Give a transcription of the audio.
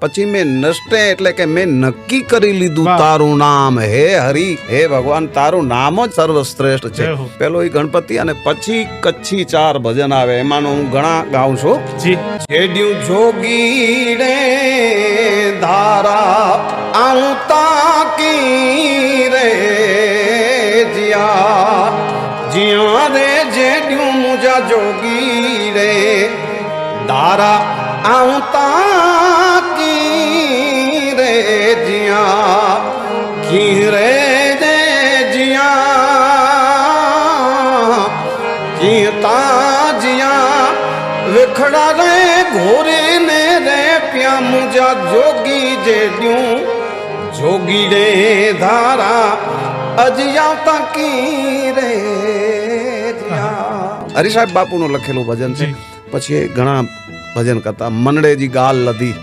પછી મેં નષ્ટે એટલે કે મેં નક્કી કરી લીધું તારું નામ. હે હરિ હે ભગવાન તારું નામ જ સર્વશ્રેષ્ઠ છે. પેલો એ ગણપતિ અને પછી કચ્છી ચાર ભજન આવે. એમાંનો હું ઘણા ગાઉં છું. છેડ્યું જોગી રે ધારા આવતા કી રે જિયા. જિયા રે જેડ્યું મુજા જોગી રે ધારા આવતા જીતા જીયા વિખડા રે ઘોરે ને રે પ્યા મુજા જોગી જેડ્યું જોગી રે ધારા અજયા તકી રે હરી સાહેબ બાપુનું લખેલું ભજન છે. જી. પછી ઘણા ભજન કરતા મનડેજી ગાલ લધી.